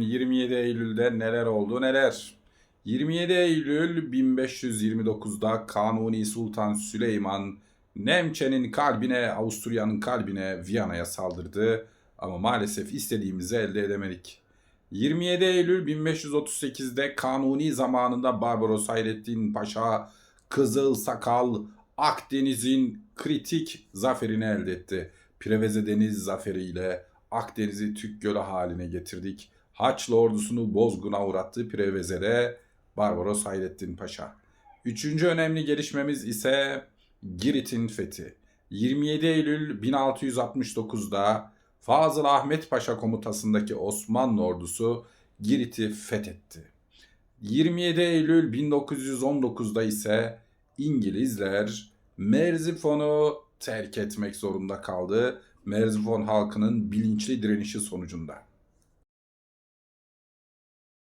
27 Eylül'de neler oldu neler? 27 Eylül 1529'da Kanuni Sultan Süleyman Nemçe'nin kalbine, Avusturya'nın kalbine, Viyana'ya saldırdı. Ama maalesef istediğimizi elde edemedik. 27 Eylül 1538'de Kanuni zamanında Barbaros Hayrettin Paşa Kızıl Sakal Akdeniz'in kritik zaferini elde etti. Preveze Deniz zaferiyle Akdeniz'i Türk Gölü haline getirdik. Haçlı ordusunu bozguna uğrattı Preveze'de Barbaros Hayrettin Paşa. Üçüncü önemli gelişmemiz ise Girit'in fethi. 27 Eylül 1669'da Fazıl Ahmet Paşa komutasındaki Osmanlı ordusu Girit'i fethetti. 27 Eylül 1919'da ise İngilizler Merzifon'u terk etmek zorunda kaldı. Merzifon halkının bilinçli direnişi sonucunda.